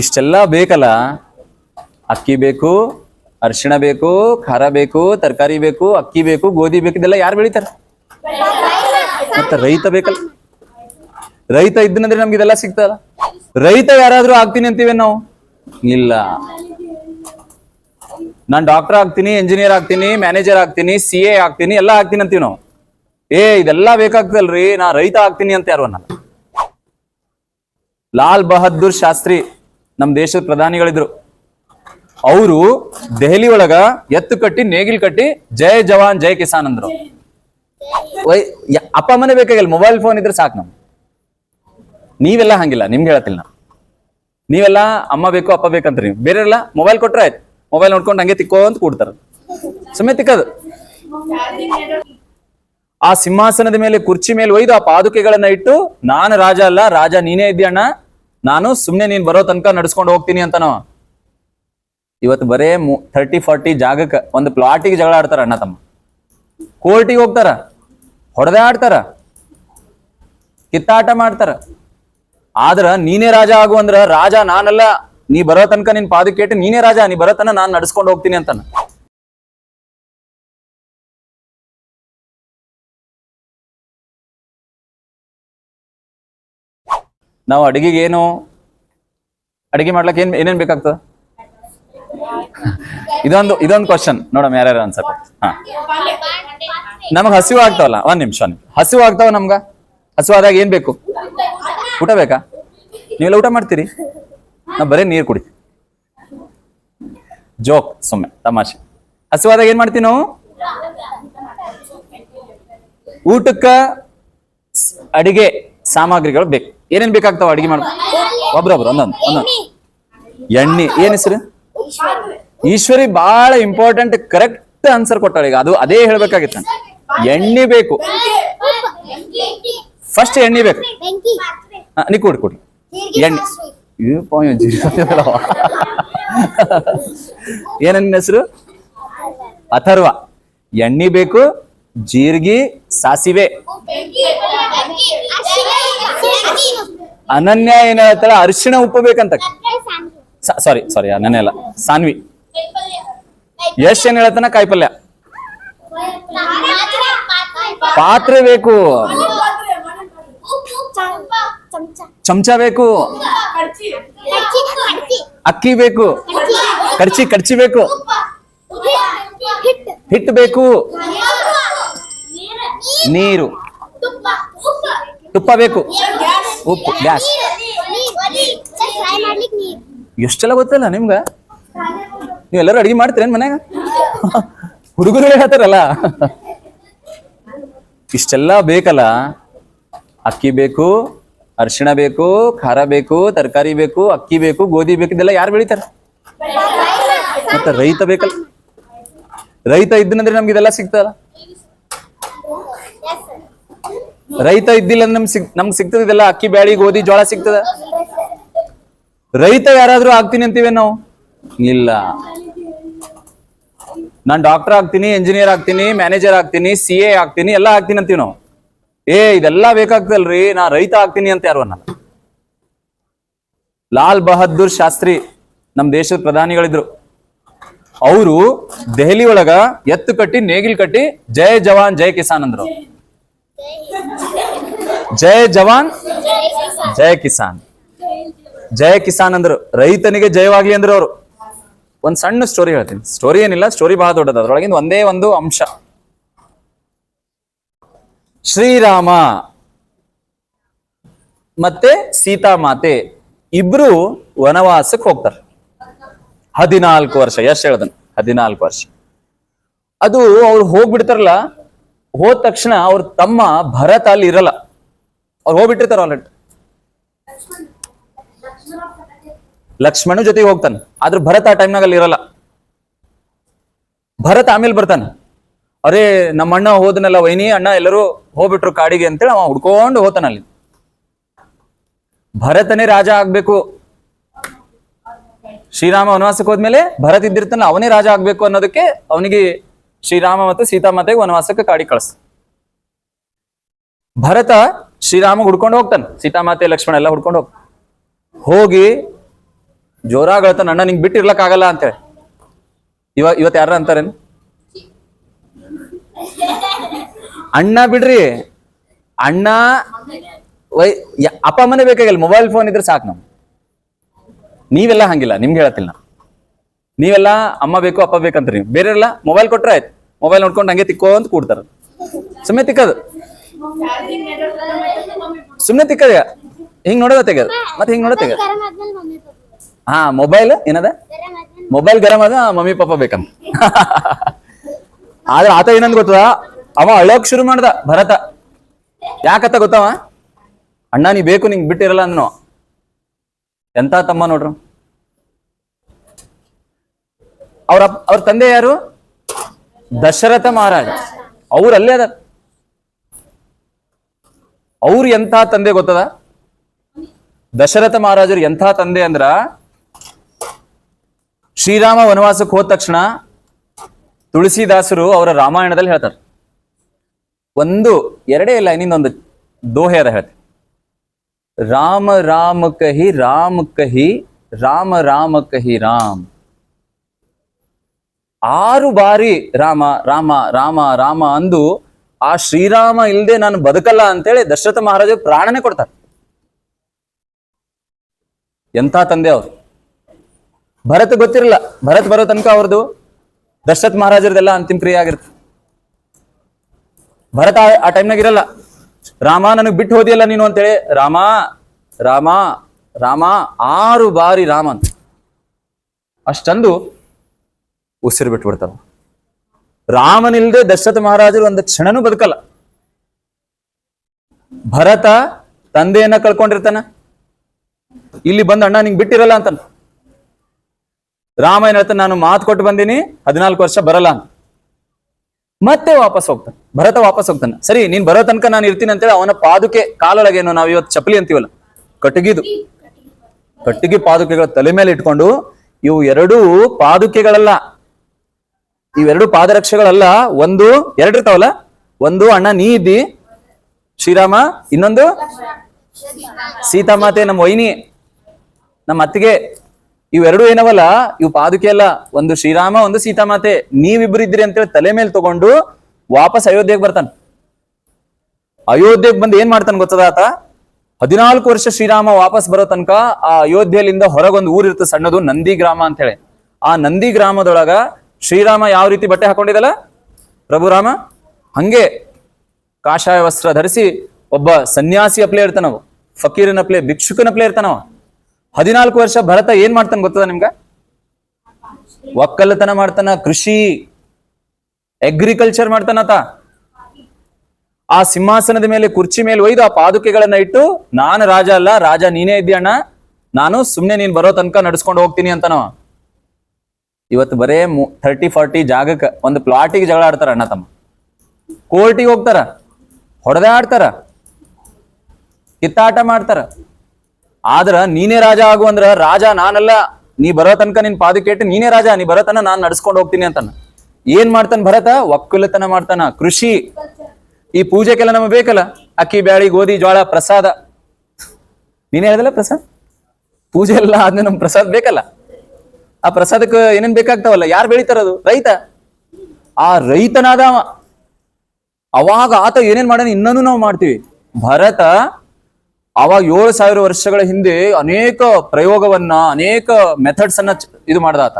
ಇಷ್ಟೆಲ್ಲ ಬೇಕಲ್ಲ? ಅಕ್ಕಿ ಬೇಕು, ಅರಿಶಿಣ ಬೇಕು, ಖಾರ ಬೇಕು, ತರಕಾರಿ ಬೇಕು, ಅಕ್ಕಿ ಬೇಕು, ಗೋಧಿ ಬೇಕು, ಇದೆಲ್ಲ ಯಾರು ಬೆಳೀತಾರ? ಮತ್ತೆ ರೈತ ಬೇಕಲ್ಲ? ರೈತ ಇದ್ದನಂದ್ರೆ ನಮ್ಗೆ ಇದೆಲ್ಲ ಸಿಗ್ತಲ್ಲ ರೈತ ಯಾರಾದ್ರೂ ಆಗ್ತೀನಿ ಅಂತೀವಿ ನಾವು? ಇಲ್ಲ. ನಾನ್ ಡಾಕ್ಟರ್ ಆಗ್ತೀನಿ ಇಂಜಿನಿಯರ್ ಆಗ್ತೀನಿ ಮ್ಯಾನೇಜರ್ ಆಗ್ತೀನಿ ಸಿ ಎ ಆಗ್ತೀನಿ, ಎಲ್ಲ ಆಗ್ತೀನಿ ಅಂತೀವಿ ನಾವು. ಏ, ಇದೆಲ್ಲ ಬೇಕಾಗ್ತದಲ್ರಿ, ನಾ ರೈತ ಆಗ್ತೀನಿ ಅಂತ ಯಾರು ಅನ್ನಲ್ಲ. ಲಾಲ್ ಬಹದ್ದೂರ್ ಶಾಸ್ತ್ರಿ. ನಮ್ ದೇಶದ ಪ್ರಧಾನಿಗಳಿದ್ರು. ಅವರು ದೆಹಲಿ ಒಳಗ ಎತ್ತು ಕಟ್ಟಿ, ನೇಗಿಲ್ ಕಟ್ಟಿ, ಜೈ ಜವಾನ್ ಜಯ ಕಿಸಾನ್ ಅಂದ್ರು. ಅಪ್ಪ ಅಮ್ಮನೇ ಬೇಕಾಗಿಲ್ಲ ಮೊಬೈಲ್ ಫೋನ್ ಇದ್ರೆ ಸಾಕು ನಮ್ ನೀವೆಲ್ಲ ಹಂಗಿಲ್ಲ, ನಿಮ್ಗೆ ಹೇಳತ್ತಿಲ್ಲ ನಾ. ನೀವೆಲ್ಲ ಅಮ್ಮ ಬೇಕು, ಅಪ್ಪ ಬೇಕಂತ್ರಿ ಬೇರೆಲ್ಲ ಮೊಬೈಲ್ ಕೊಟ್ರೆ ಆಯ್ತು. ಮೊಬೈಲ್ ನೋಡ್ಕೊಂಡು ಹಂಗೆ ತಿಕ್ಕೋ ಅಂತ ಕೂಡ್ತಾರ. ಸುಮ್ಮನೆ ತಿಕ್ಕದು. ಆ ಸಿಂಹಾಸನದ ಮೇಲೆ, ಕುರ್ಚಿ ಮೇಲೆ ಒಯ್ದು ಆ ಪಾದುಕೆಗಳನ್ನ ಇಟ್ಟು, ನಾನು ರಾಜ ಅಲ್ಲ, ರಾಜ ನೀನೇ ಇದ್ದೀಯಣ್ಣ. ನಾನು ಸುಮ್ನೆ ನೀನ್ ಬರೋ ತನಕ ನಡ್ಸ್ಕೊಂಡು ಹೋಗ್ತೀನಿ ಅಂತ ನಾವು ಇವತ್ತು ಬರೇ ಥರ್ಟಿ ಫಾರ್ಟಿ ಜಾಗಕ್ಕೆ ಒಂದು ಪ್ಲಾಟಿಗೆ ಜಗಳ ಆಡ್ತಾರ ಅಣ್ಣ ತಮ್ಮ. ಕೋರ್ಟಿಗೆ ಹೋಗ್ತಾರ, ಹೊಡೆದೇ ಆಡ್ತಾರ, ಕಿತ್ತಾಟ ಮಾಡ್ತಾರ. ಆದ್ರ ನೀನೇ ರಾಜ ಆಗು ಅಂದ್ರ ರಾಜ ನಾನಲ್ಲ, ನೀ ಬರೋ ತನಕ ನಿನ್ ಪಾದಕ್ಕೆ ನೀನೇ ರಾಜ, ನೀ ಬರೋ ನಾನು ನಾನ್ ನಡ್ಸ್ಕೊಂಡು ಹೋಗ್ತೀನಿ ಅಂತಾನ. ನಾವು ಅಡಿಗೆಗೆ ಏನು ಅಡಿಗೆ ಮಾಡ್ಲಕ್ಕೆ ಏನ್, ಏನೇನ್ ಬೇಕಾಗ್ತದ? ಇದೊಂದು ಇದೊಂದು ಕ್ವಶನ್ ನೋಡಮ್ ಯಾರ್ಯಾರು ಅನ್ಸಕ್ ಹಾ. ನಮಗ್ ಹಸಿವು ಆಗ್ತಾವಲ್ಲ, ಒಂದ್ ನಿಮಿಷ ಹಸಿವು ಆಗ್ತಾವ ನಮ್ಗ? ಹಸಿವು ಆದಾಗ ಏನ್ ಬೇಕು? ಊಟ ಬೇಕಾ? ನೀವೆಲ್ಲ ಊಟ ಮಾಡ್ತೀರಿ? ನಾ ಬರೀ ನೀರ್ ಕುಡಿ. ಜೋಕ್ ಸುಮ್ಮನೆ ತಮಾಷೆ. ಹಸಿವಾದಾಗ ಏನ್ ಮಾಡ್ತೀವಿ ನಾವು? ಊಟಕ್ಕ ಅಡಿಗೆ. ಸಾಮಗ್ರಿಗಳು ಬೇಕು. ಏನೇನ್ ಬೇಕಾಗ್ತಾವ ಅಡಿಗೆ ಮಾಡ ಒಬ್ರೊಬ್ರು ಒಂದೊಂದು ಒಂದೊಂದು. ಎಣ್ಣೆ, ಏನ್ ಹೆಸರು? ಈಶ್ವರಿ ಬಹಳ ಇಂಪಾರ್ಟೆಂಟ್ ಕರೆಕ್ಟ್ ಆನ್ಸರ್ ಕೊಟ್ಟಾಳ ಅದು ಅದೇ ಹೇಳ್ಬೇಕಾಗಿತ್ತು. ಎಣ್ಣೆ ಬೇಕು. ಫಸ್ಟ್ ಎಣ್ಣೆ ಬೇಕು. ನೀ ಕೊಡಿ ಕೊಡಿ. ಎಣ್ಣೆ. ಇದು ಪಾಯ್ ಜೀರಿಗೆ ಅಲ್ಲವ. ಏನ ಹೆಸರು? ಅಥರ್ವ. ಎಣ್ಣೆ ಬೇಕು ಜೀರಿಗೆ ಸಾಸಿವೆ. ಅನನ್ಯ ಏನ್ ಹೇಳ್ತಾಳ? ಅರಿಶಿಣ ಉಪ್ಪು ಬೇಕಂತ. ಸಾರಿ ಸಾರಿ ಅನನ್ಯ ಅಲ್ಲ. ಸಾನ್ವಿ. ಯಶ್ ಏನ್ ಹೇಳ್ತಾನ? ಕಾಯಿಪಲ್ಯ. ಪಾತ್ರೆ ಬೇಕು. ಚಮಚ ಬೇಕು. ಅಕ್ಕಿ ಬೇಕು. ಕರ್ಚಿ ಕರ್ಚಿ ಬೇಕು. ಹಿಟ್ಟು ಬೇಕು. ನೀರು. ತುಪ್ಪ ಬೇಕು. ಉಪ್ಪು, ಗ್ಯಾಸ್. ಎಷ್ಟೆಲ್ಲ ಗೊತ್ತಲ್ಲ ನಿಮ್ಗ? ನೀವೆಲ್ಲರೂ ಅಡಿಗೆ ಮಾಡ್ತೀರೇನು ಮನ್ಯಾಗ? ಹುಡುಗರು ಹೇಳ್ತಾರಲ್ಲ. ಇಷ್ಟೆಲ್ಲ ಬೇಕಲ್ಲ. ಅಕ್ಕಿ ಬೇಕು, ಅರಿಶಿಣ ಬೇಕು, ಖಾರ ಬೇಕು, ತರಕಾರಿ ಬೇಕು, ಅಕ್ಕಿ ಬೇಕು, ಗೋಧಿ ಬೇಕು, ಇದೆಲ್ಲ ಯಾರು ಬೆಳಿತಾರ? ಮತ್ತೆ ರೈತ ಬೇಕಲ್ಲ. ರೈತ ಇದ್ದನಂದ್ರೆ ನಮ್ಗೆ ಇದೆಲ್ಲ ಸಿಗ್ತದಲ್ಲ. ರೈತ ಇದ್ದಿಲ್ಲ ಅಂದ್ರೆ ನಮ್ಗೆ ಸಿಗ್ ನಮ್ಗೆ ಸಿಗ್ತದ ಇದೆಲ್ಲ? ಅಕ್ಕಿ ಬ್ಯಾಳಿ ಗೋಧಿ ಜೋಳ ಸಿಗ್ತದ? ರೈತ ಯಾರಾದ್ರೂ ಆಗ್ತೀನಿ ಅಂತೀವಿ ನಾವು? ಇಲ್ಲ. ನಾನ್ ಡಾಕ್ಟರ್ ಆಗ್ತೀನಿ ಇಂಜಿನಿಯರ್ ಆಗ್ತೀನಿ ಮ್ಯಾನೇಜರ್ ಆಗ್ತೀನಿ ಸಿ ಎ ಆಗ್ತೀನಿ, ಎಲ್ಲ ಆಗ್ತೀನಿ ಅಂತೀವಿ ನಾವು. ಏ, ಇದೆಲ್ಲ ಬೇಕಾಗ್ತದಲ್ರಿ ನಾ ರೈತ ಆಗ್ತೀನಿ ಅಂತ ಯಾರು ಅನ್ನಲ್ಲ. ಲಾಲ್ ಬಹದ್ದೂರ್ ಶಾಸ್ತ್ರಿ ನಮ್ ದೇಶದ ಪ್ರಧಾನಿಗಳಿದ್ರು. ಅವರು ದೆಹಲಿ ಒಳಗ ಎತ್ತು ಕಟ್ಟಿ, ನೇಗಿಲ್ ಕಟ್ಟಿ, ಜೈ ಜವಾನ್ ಜಯ ಕಿಸಾನ್ ಅಂದ್ರು. ಜೈ ಜವಾನ್ ಜಯ ಕಿಸಾನ್. ಜಯ ಕಿಸಾನ್ ಅಂದ್ರು, ರೈತನಿಗೆ ಜಯವಾಗ್ಲಿ ಅಂದ್ರು ಅವರು. ಒಂದ್ ಸಣ್ಣ ಸ್ಟೋರಿ ಹೇಳ್ತೀನಿ. ಸ್ಟೋರಿ ಏನಿಲ್ಲ ಸ್ಟೋರಿ ಬಹಳ ದೊಡ್ಡದ. ಅದ್ರೊಳಗಿಂದ ಒಂದೇ ಒಂದು ಅಂಶ. ಶ್ರೀರಾಮ ಮತ್ತೆ ಸೀತಾ ಮಾತೆ ಇಬ್ರು ವನವಾಸಕ್ಕೆ ಹೋಗ್ತಾರೆ. ಹದಿನಾಲ್ಕು ವರ್ಷ ಎಷ್ಟು ಹೇಳ್ದನ್, ಹದಿನಾಲ್ಕು ವರ್ಷ. ಅದು ಅವ್ರು ಹೋಗ್ಬಿಡ್ತಾರಲ್ಲ, ಹೋದ ತಕ್ಷಣ ಅವ್ರ ತಮ್ಮ ಭರತ ಅಲ್ಲಿ ಇರಲ್ಲ. ಅವ್ರು ಹೋಗ್ಬಿಟ್ಟಿರ್ತಾರ ಆಲ್ರೆಡಿ ಲಕ್ಷ್ಮಣ ಜೊತೆಗೆ ಹೋಗ್ತಾನೆ. ಆದ್ರೆ ಭರತ ಆ ಟೈಮ್ನಾಗ ಅಲ್ಲಿ ಇರಲ್ಲ. ಭರತ್ ಆಮೇಲೆ ಬರ್ತಾನೆ. ಅರೇ, ನಮ್ಮ ಅಣ್ಣ ಹೋದನಲ್ಲ ವೈನಿ, ಅಣ್ಣ ಎಲ್ಲರೂ ಹೋಗ್ಬಿಟ್ರು ಕಾಡಿಗೆ ಅಂತೇಳಿ ಅವ ಹುಡ್ಕೊಂಡು ಹೋತಾನ ಅಲ್ಲಿ. ಭರತನೇ ರಾಜ ಆಗ್ಬೇಕು. ಶ್ರೀರಾಮ ವನವಾಸಕ್ಕೆ ಹೋದ್ಮೇಲೆ ಭರತ್ ಇದ್ದಿರ್ತಾನ, ಅವನೇ ರಾಜ ಆಗ್ಬೇಕು ಅನ್ನೋದಕ್ಕೆ ಅವನಿಗೆ ಶ್ರೀರಾಮ ಮತ್ತು ಸೀತಾಮಾತೆಗೆ ವನವಾಸಕ್ಕೆ ಕಾಡಿ ಕಳಿಸ್ ಭರತ ಶ್ರೀರಾಮ ಹುಡ್ಕೊಂಡು ಹೋಗ್ತಾನೆ. ಸೀತಾಮಾತೆ ಲಕ್ಷ್ಮಣ ಎಲ್ಲ ಹುಡ್ಕೊಂಡು ಹೋಗ್ ಹೋಗಿ ಜೋರಾಗಳ್ತಾನೆ ಅಣ್ಣ ನಿಂಗೆ ಬಿಟ್ಟಿರ್ಲಕ್ಕ ಆಗಲ್ಲ ಅಂತೇಳಿ ಇವ ಇವತ್ತು ಯಾರ ಅಂತಾರೇನು? ಅಣ್ಣ ಬಿಡ್ರಿ. ಅಣ್ಣ, ವೈ ಅಪ್ಪ ಅಮ್ಮನೇ ಬೇಕಾಗಿಲ್ಲ. ಮೊಬೈಲ್ ಫೋನ್ ಇದ್ರೆ ಸಾಕು ನಮ್ಗೆ. ನೀವೆಲ್ಲ ಹಂಗಿಲ್ಲ, ನಿಮ್ಗೆ ಹೇಳತ್ತಿಲ್ಲ. ನೀವೆಲ್ಲ ಅಮ್ಮ ಬೇಕು, ಅಪ್ಪ ಬೇಕಂತೀರಿ ಬೇರೆ ಎಲ್ಲ ಮೊಬೈಲ್ ಕೊಟ್ರೆ ಆಯ್ತು. ಮೊಬೈಲ್ ನೋಡ್ಕೊಂಡು ಹಂಗೆ ತಿಕ್ಕೋ ಅಂತ ಕೂಡ್ತಾರ. ಸುಮ್ಮನೆ ತಿಕ್ಕದು. ಸುಮ್ಮನೆ ತಿಕ್ಕದ. ಹಿಂಗ್ ನೋಡೋದ ತೆಗದು ಮತ್ತೆ ಹಿಂಗ್ ನೋಡೋದ ತೆಗದು ಹಾ, ಮೊಬೈಲ್ ಏನದ? ಮೊಬೈಲ್ ಗರಂ ಅದ ಮಮ್ಮಿ ಪಾಪ ಬೇಕಂತ. ಆದ್ರೆ ಆತ ಏನಂದ್ ಗೊತ್ತದ ಅವ ಅಳೋಕ್ ಶುರು ಮಾಡ್ದ ಭರತ. ಯಾಕತ್ತ ಗೊತ್ತವ? ಅಣ್ಣ, ನೀ ಬೇಕು, ನಿಂಗ್ ಬಿಟ್ಟಿರಲ್ಲ ಅಂದ್ನು. ಎಂತ ತಮ್ಮ ನೋಡ್ರು? ಅವ್ರ ಅವ್ರ ತಂದೆ ಯಾರು? ದಶರಥ ಮಹಾರಾಜ. ಅವ್ರು ಅಲ್ಲೇ ಅದ ಅವ್ರು ಎಂಥ ತಂದೆ ಗೊತ್ತದ? ದಶರಥ ಮಹಾರಾಜರು ಎಂಥ ತಂದೆ ಅಂದ್ರ, ಶ್ರೀರಾಮ ವನವಾಸಕ್ಕೆ ಹೋದ ತಕ್ಷಣ ತುಳಸಿದಾಸರು ಅವರ ರಾಮಾಯಣದಲ್ಲಿ ಹೇಳ್ತಾರೆ. ಒಂದು, ಎರಡೇ ಇಲ್ಲ, ಇನ್ನೊಂದು ದೋಹೆ ಅದ ಹೇಳ್ತಾರೆ ರಾಮ ರಾಮ ಕಹಿ ರಾಮ ಕಹಿ, ರಾಮ ರಾಮ ಕಹಿ, ರಾಮ್. ಆರು ಬಾರಿ ರಾಮ ರಾಮ ರಾಮ ರಾಮ ಅಂದು ಆ ಶ್ರೀರಾಮ ಇಲ್ಲದೆ ನಾನು ಬದುಕಲ್ಲ ಅಂತೇಳಿ ದಶರಥ ಮಹಾರಾಜ ಪ್ರಾಣನೇ ಕೊಡ್ತಾರೆ. ಎಂಥ ತಂದೆ ಅವರು? ಭರತ್ ಗೊತ್ತಿರಲ್ಲ, ಭರತ್ ಬರೋ ತನಕ ಅವ್ರದ್ದು ದಶರಥ ಮಹಾರಾಜರದೆಲ್ಲ ಅಂತಿಮ ಕ್ರಿಯೆ ಆಗಿರುತ್ತೆ. ಭರತ ಆ- ಟೈಮ್ನಾಗ ಇರಲ್ಲ. ರಾಮ ನನಗೆ ಬಿಟ್ಟು ಹೋದಿಯಲ್ಲ ನೀನು ಅಂತೇಳಿ, ರಾಮ ರಾಮ ರಾಮ, ಆರು ಬಾರಿ ರಾಮ ಅಂತ. ಅಷ್ಟಂದು ಉಸಿರು ಬಿಟ್ಬಿಡ್ತಾವ ರಾಮನಿಲ್ದೆ ದಶರಥ ಮಹಾರಾಜರು ಒಂದು ಕ್ಷಣನೂ ಬದುಕಲ್ಲ. ಭರತ ತಂದೆಯನ್ನ ಕಳ್ಕೊಂಡಿರ್ತಾನ. ಇಲ್ಲಿ ಬಂದ ಅಣ್ಣ ನಿಂಗೆ ಬಿಟ್ಟಿರಲ್ಲ ಅಂತಾನ. ರಾಮ ಏನ್ ನಾನು ಮಾತು ಕೊಟ್ಟು ಬಂದೀನಿ, ಹದಿನಾಲ್ಕು ವರ್ಷ ಬರಲ್ಲ ಅಂತ. ಮತ್ತೆ ವಾಪಸ್ ಹೋಗ್ತಾನೆ. ಭರತ ವಾಪಸ್ ಹೋಗ್ತಾನೆ. ಸರಿ, ನೀನ್ ಬರೋ ತನಕ ನಾನು ಇರ್ತೀನಿ ಅಂತೇಳಿ ಅವನ ಪಾದುಕೆ ಕಾಲೊಳಗೇನು ನಾವು ಇವತ್ತು ಚಪ್ಪಲಿ ಅಂತೀವಲ್ಲ, ಕಟ್ಟಿಗಿದು. ಕಟ್ಟಿಗೆ ಪಾದುಕೆಗಳ ತಲೆ ಮೇಲೆ ಇಟ್ಕೊಂಡು ಇವು ಎರಡೂ ಪಾದುಕೆಗಳಲ್ಲ. ಇವೆರಡು ಪಾದರಕ್ಷೆಗಳಲ್ಲ, ಒಂದು ಎರಡು ಇರ್ತಾವಲ್ಲ? ಒಂದು ಅಣ್ಣ, ನೀ ಇದ್ದಿ, ಶ್ರೀರಾಮ, ಇನ್ನೊಂದು? ಸೀತಾಮಾತೆ, ನಮ್ಮ ವೈನಿ, ನಮ್ಮ ಅತ್ತಿಗೆ. ಇವೆರಡು ಏನವಲ್ಲ? ಇವು ಪಾದುಕೆ ಅಲ್ಲ. ಒಂದು ಶ್ರೀರಾಮ, ಒಂದು ಸೀತಾಮಾತೆ. ನೀವಿಬ್ರು ಇದ್ರಿ ಅಂತೇಳಿ ತಲೆ ಮೇಲೆ ತಗೊಂಡು ವಾಪಸ್ ಅಯೋಧ್ಯೆಗೆ ಬರ್ತಾನೆ. ಅಯೋಧ್ಯೆಗೆ ಬಂದು ಏನ್ ಮಾಡ್ತಾನೆ ಗೊತ್ತದ ಆತ? ಹದಿನಾಲ್ಕು ವರ್ಷ ಶ್ರೀರಾಮ ವಾಪಸ್ ಬರೋ ತನಕ ಆ ಅಯೋಧ್ಯೆಯಲ್ಲಿಂದ ಹೊರಗೊಂದು ಊರಿರ್ತದೆ ಸಣ್ಣದು ನಂದಿ ಗ್ರಾಮ ಅಂತ ಹೇಳಿ. ಆ ನಂದಿ ಗ್ರಾಮದೊಳಗ ಶ್ರೀರಾಮ ಯಾವ ರೀತಿ ಬಟ್ಟೆ ಹಾಕೊಂಡಿದಲ್ಲ? ಪ್ರಭುರಾಮ ಹಂಗೆ ಕಾಷಾಯ ವಸ್ತ್ರ ಧರಿಸಿ ಒಬ್ಬ ಸನ್ಯಾಸಿ ಅಪ್ಲೇ ಇರ್ತಾನವ ಫಕೀರನ ಪ್ಲೇ, ಭಿಕ್ಷುಕನ ಪ್ಲೇ ಇರ್ತಾನವ ಹದಿನಾಲ್ಕು ವರ್ಷ ಭರತ ಏನ್ ಮಾಡ್ತಾನೆ ಗೊತ್ತದ ನಿಮ್ಗ? ಒಕ್ಕಲತನ ಮಾಡ್ತಾನ, ಕೃಷಿ ಅಗ್ರಿಕಲ್ಚರ್ ಮಾಡ್ತಾನತ ಆ ಸಿಂಹಾಸನದ ಮೇಲೆ ಕುರ್ಚಿ ಮೇಲೆ ಒಯ್ದು ಆ ಪಾದುಕೆಗಳನ್ನ ಇಟ್ಟು, ನಾನು ರಾಜ ಅಲ್ಲ, ರಾಜ ನೀನೇ ಇದ್ದೀಯಣ್ಣ, ನಾನು ಸುಮ್ನೆ ನೀನ್ ಬರೋ ತನಕ ನಡ್ಸ್ಕೊಂಡು ಹೋಗ್ತೀನಿ ಅಂತನವ. ಇವತ್ತು ಬರೇ ಥರ್ಟಿ ಫಾರ್ಟಿ ಜಾಗಕ್ಕೆ ಒಂದು ಪ್ಲಾಟಿಗೆ ಜಗಳ ಆಡ್ತಾರ ಅಣ್ಣ ತಮ್ಮ. ಕೋರ್ಟಿಗೆ ಹೋಗ್ತಾರ ಹೊಡೆದಾಡ್ತಾರ ಕಿತ್ತಾಟ ಮಾಡ್ತಾರ. ಆದ್ರ ನೀನೇ ರಾಜ ಆಗು ಅಂದ್ರ, ರಾಜ ನಾನಲ್ಲ, ನೀ ಬರೋ ತನಕ ನಿನ್ ಪಾದಕ್ಕೆ ನೀನೇ ರಾಜ, ನೀ ಬರೋ ತನ ನಾನ್ ನಡ್ಸ್ಕೊಂಡು ಹೋಗ್ತೀನಿ ಅಂತಾನ. ಏನ್ ಮಾಡ್ತಾನ ಭರತ? ಒಕ್ಕಲತನ ಮಾಡ್ತಾನ. ಕೃಷಿ. ಈ ಪೂಜೆಗೆಲ್ಲ ನಮಗೆ ಬೇಕಲ್ಲ? ಅಕ್ಕಿ, ಬ್ಯಾಳಿ, ಗೋಧಿ ಜೋಳ ಪ್ರಸಾದ. ನೀನೇ ಹೇಳ್ದಲ್ಲ ಪ್ರಸಾದ್? ಪೂಜೆ ಎಲ್ಲ ಆದ್ಮೇಲೆ ನಮ್ ಪ್ರಸಾದ್ ಬೇಕಲ್ಲ? ಆ ಪ್ರಸಾದಕ್ಕೆ ಏನೇನ್ ಬೇಕಾಗ್ತಾವಲ್ಲ, ಯಾರು ಬೆಳಿತಾರದು ರೈತ. ಆ ರೈತನಾದ ಅವ. ಅವಾಗ ಆತ ಏನೇನ್ ಮಾಡೋಣ ಇನ್ನೂ ನಾವು ಮಾಡ್ತೀವಿ. ಭರತ ಅವಾಗ ಏಳು ಸಾವಿರ ವರ್ಷಗಳ ಹಿಂದೆ ಅನೇಕ ಪ್ರಯೋಗವನ್ನ, ಅನೇಕ ಮೆಥಡ್ಸ್ ಅನ್ನ ಇದು ಮಾಡ್ದ ಆತ.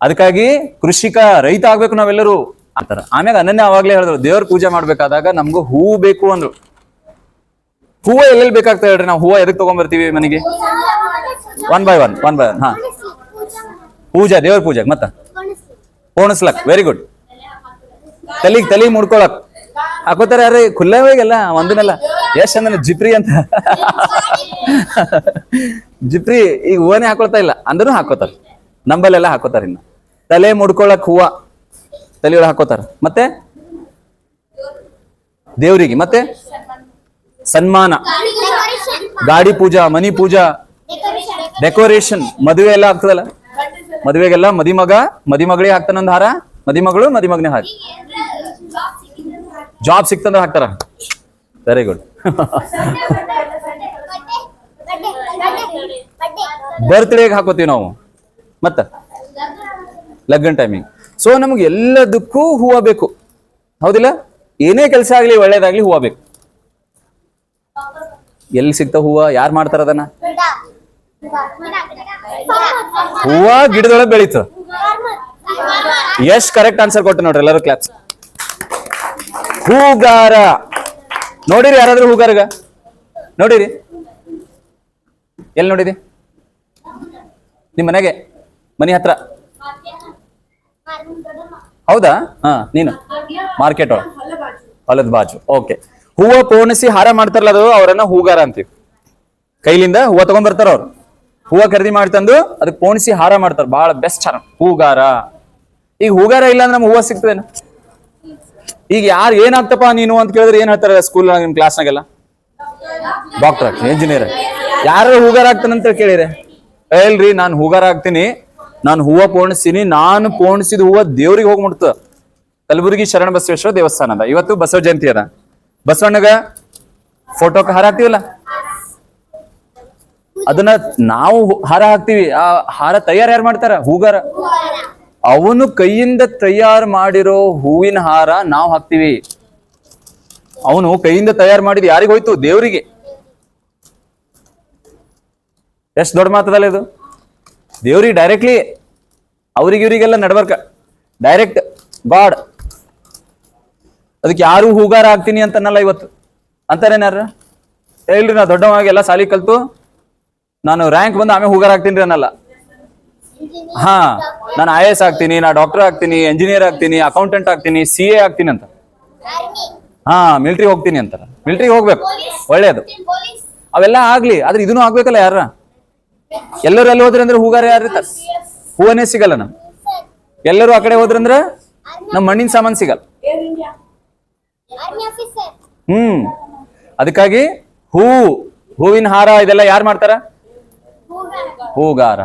ಅದಕ್ಕಾಗಿ ಕೃಷಿಕ ರೈತ ಆಗ್ಬೇಕು ನಾವೆಲ್ಲರೂ ಅಂತಾರ. ಆಮ್ಯಾಗ ಅನನ್ಯ ಅವಾಗ್ಲೇ ಹೇಳಿದ್ರು, ದೇವ್ರ ಪೂಜೆ ಮಾಡ್ಬೇಕಾದಾಗ ನಮ್ಗೂ ಹೂ ಬೇಕು ಅಂದ್ರು. ಹೂವ ಎಲ್ಲೆಲ್ಲಿ ಬೇಕಾಗ್ತದೆ ಹೇಳ್ರಿ ನಾವು? ಹೂವ ಎದಕ್ ತಗೊಂಡ್ಬರ್ತೀವಿ ಮನೆಗೆ? One by one one by one ಹಾ. ಪೂಜಾ ದೇವ್ರ ಪೂಜೆಗೆ ಮತ್ತ? ಪೋಣಿಸ್ಲಕ್ ವೆರಿ ಗುಡ್ ತಲೆಗೆ ತಲಿ ಮುಡ್ಕೊಳಕ್ ಹಾಕೋತಾರ ಯಾರು ಖುಲ್ಲವಾಗೆಲ್ಲ ಒಂದನೆಲ್ಲ ಎಷ್ಟ್ ಅಂದ್ರೆ ಜಿಪ್ರಿ ಅಂತ. ಜಿಪ್ರಿ ಈಗ ಹೂವನೇ ಹಾಕೊಳ್ತಾ ಇಲ್ಲ ಅಂದ್ರೂ ಹಾಕೋತಾರ. ನಂಬಲ್ಲೆಲ್ಲ ಹಾಕೋತಾರ ಇನ್ನ. ತಲೆ ಮುಡ್ಕೊಳಕ್ ಹೂವ ತಲೆಯೊಳಗೆ ಹಾಕೋತಾರ. ಮತ್ತೆ? ದೇವ್ರಿಗೆ ಮತ್ತೆ? ಸನ್ಮಾನ. ಗಾಡಿ ಪೂಜಾ ಮನಿ ಪೂಜಾ. ಡೆಕೋರೇಷನ್ ಮದುವೆ ಎಲ್ಲ ಆಗ್ತದಲ್ಲ? ಮದುವೆಗೆಲ್ಲ ಮದಿಮಗ ಮದಿಮಗಳಿಗೆ ಹಾಕ್ತಾನಂದ ಹಾರ? ಮದಿಮಗಳು, ಮದಿಮಗನೇ ಹಾಕಿ. ಜಾಬ್ ಸಿಕ್ತಂದ್ರೆ ಹಾಕ್ತಾರ? ವೆರಿ ಗುಡ್ ಬರ್ತ್ಡೇಗೆ ಹಾಕೋತೀವಿ ನಾವು. ಮತ್ತ? ಲಗ್ನ ಟೈಮಿಂಗ್ ಸೊ ನಮ್ಗೆ ಎಲ್ಲದಕ್ಕೂ ಹೂವ ಬೇಕು. ಹೌದಿಲ್ಲ? ಏನೇ ಕೆಲಸ ಆಗ್ಲಿ, ಒಳ್ಳೇದಾಗ್ಲಿ ಹೂವ ಬೇಕು. ಎಲ್ಲಿ ಸಿಗ್ತಾವ ಹೂವ? ಯಾರು ಮಾಡ್ತಾರ ಅದನ್ನ? ಹೂವ ಗಿಡದೊಳಗೆ ಬೆಳೀತು. ಎಷ್ಟ್ ಕರೆಕ್ಟ್ ಆನ್ಸರ್ ಕೊಟ್ಟು ನೋಡ್ರಿ ಎಲ್ಲರೂ ಕ್ಲಾಸ್ ಹೂಗಾರ. ನೋಡಿರಿ ಯಾರಾದ್ರೂ ಹೂಗಾರಗ? ನೋಡಿರಿ? ಎಲ್ಲಿ ನೋಡಿದಿ? ನಿಮ್ ಮನೆಗೆ? ಮನೆ ಹತ್ರ? ಹೌದಾ? ಹಾ, ನೀನು. ಮಾರ್ಕೆಟ್ ಒಳಗೆ. ಹೊಲದ ಬಾಜು. ಓಕೆ ಹೂವ ಪೋಣಿಸಿ ಹಾರ ಮಾಡ್ತಾರಲ್ಲ ಅದು, ಅವರನ್ನ ಹೂಗಾರ ಅಂತೀವಿ. ಕೈಲಿಂದ ಹೂವ ತಗೊಂಡ್ ಬರ್ತಾರ ಅವ್ರು. ಹೂವ ಖರೀದಿ ಮಾಡಿ ತಂದು ಅದಕ್ಕೆ ಪೋಣಿಸಿ ಹಾರ ಮಾಡ್ತಾರ. ಬಹಳ ಬೆಸ್ಟ್ ಹಾರ. ಹೂಗಾರ. ಈಗ ಹೂಗಾರ ಇಲ್ಲ ಅಂದ್ರೆ ನಮ್ಗೆ ಹೂವ ಸಿಗ್ತದೇನು? ಈಗ ಯಾರು ಏನಾಗ್ತಪ್ಪ ನೀನು ಅಂತ ಕೇಳಿದ್ರೆ ಏನ್ ಹೇಳ್ತಾರೆ ಸ್ಕೂಲ್ ನಿಮ್ ಕ್ಲಾಸ್ನಾಗೆಲ್ಲ ಡಾಕ್ಟರ್ ಆಗ್ತೀನಿ ಇಂಜಿನಿಯರ್ ಯಾರು ಹೂಗಾರ ಅಂತ ಕೇಳಿರೆ? ಹೇಳ್ರಿ ನಾನು ಹೂಗಾರ ಆಗ್ತೀನಿ ನಾನು ಹೂವ ಪೋಣಿಸ್ತೀನಿ. ನಾನು ಪೋಣಿಸಿದ ಹೂವ ದೇವ್ರಿಗೆ ಹೋಗಿ ಮುಟ್ತ ಕಲಬುರಗಿ ಶರಣ ಬಸವೇಶ್ವರ ದೇವಸ್ಥಾನ ಅದ ಇವತ್ತು ಬಸವ ಜಯಂತಿ ಅದ. ಬಸವಣ್ಣಗ ಫೋಟೋಕ್ ಹಾರ ಹಾಕ್ತಿವಲ್ಲ? ಅದನ್ನ ನಾವು ಹಾರ ಹಾಕ್ತಿವಿ. ಆ ಹಾರ ತಯಾರು ಯಾರು ಮಾಡ್ತಾರ? ಹೂಗಾರ. ಅವನು ಕೈಯಿಂದ ತಯಾರು ಮಾಡಿರೋ ಹೂವಿನ ಹಾರ ನಾವು ಹಾಕ್ತಿವಿ. ಅವನು ಕೈಯಿಂದ ತಯಾರು ಮಾಡಿದ್ವಿ ಯಾರಿಗೆ ಹೋಯ್ತು? ದೇವರಿಗೆ. ಎಷ್ಟು ದೊಡ್ಡ ಮಾತದಲ್ಲ ಇದು? ದೇವ್ರಿಗೆ ಡೈರೆಕ್ಟ್ಲಿ ಅವ್ರಿಗೆ ಇವರಿಗೆಲ್ಲ ನಡ್ಬರ್ಕ. ಡೈರೆಕ್ಟ್ ಗಾಡ್ ಅದಕ್ಕೆ ಯಾರು ಹೂಗಾರ ಆಗ್ತೀನಿ ಅಂತನಲ್ಲ ಇವತ್ತು. ಅಂತಾರೇನಾರ ಹೇಳ್ರಿ ನಾ ದೊಡ್ಡವಾಗಿ ಎಲ್ಲ ಸಾಲಿ ಕಲ್ತು. ನಾನು ರ್ಯಾಂಕ್ ಬಂದು ಆಮೇಲೆ ಹೂಗಾರ ಆಗ್ತೀನಿ ರೀ ಅನ್ನಲ್ಲ. ಹಾ ನಾನು ಐ ಎಸ್ ಆಗ್ತೀನಿ ನಾ ಡಾಕ್ಟರ್ ಆಗ್ತೀನಿ ಇಂಜಿನಿಯರ್ ಆಗ್ತೀನಿ ಅಕೌಂಟೆಂಟ್ ಆಗ್ತೀನಿ ಸಿ ಎ ಆಗ್ತೀನಿ ಅಂತ. ಹಾ ಮಿಲ್ಟ್ರಿ ಹೋಗ್ತೀನಿ ಅಂತಾರ. ಮಿಲ್ಟ್ರಿ ಹೋಗ್ಬೇಕು. ಒಳ್ಳೇದು. ಅವೆಲ್ಲ ಆಗ್ಲಿ ಆದ್ರೆ ಇದನ್ನು ಆಗ್ಬೇಕಲ್ಲ ಯಾರ? ಎಲ್ಲರೂ ಎಲ್ಲಿ ಹೋದ್ರಿ ಅಂದ್ರೆ ಹೂಗಾರ ಯಾರು ಇರ್ತಾರೆ? ಹೂವನೇ ಸಿಗಲ್ಲ ನಮ್ ಎಲ್ಲರೂ ಆ ಕಡೆ ಅಂದ್ರೆ ನಮ್ ಮಣ್ಣಿನ ಸಾಮಾನ್ ಸಿಗಲ್ಲ. ಹ್ಮ್. ಅದಕ್ಕಾಗಿ ಹೂ ಹೂವಿನ ಹಾರ ಇದೆಲ್ಲ ಯಾರು ಮಾಡ್ತಾರ? ಹೂಗಾರ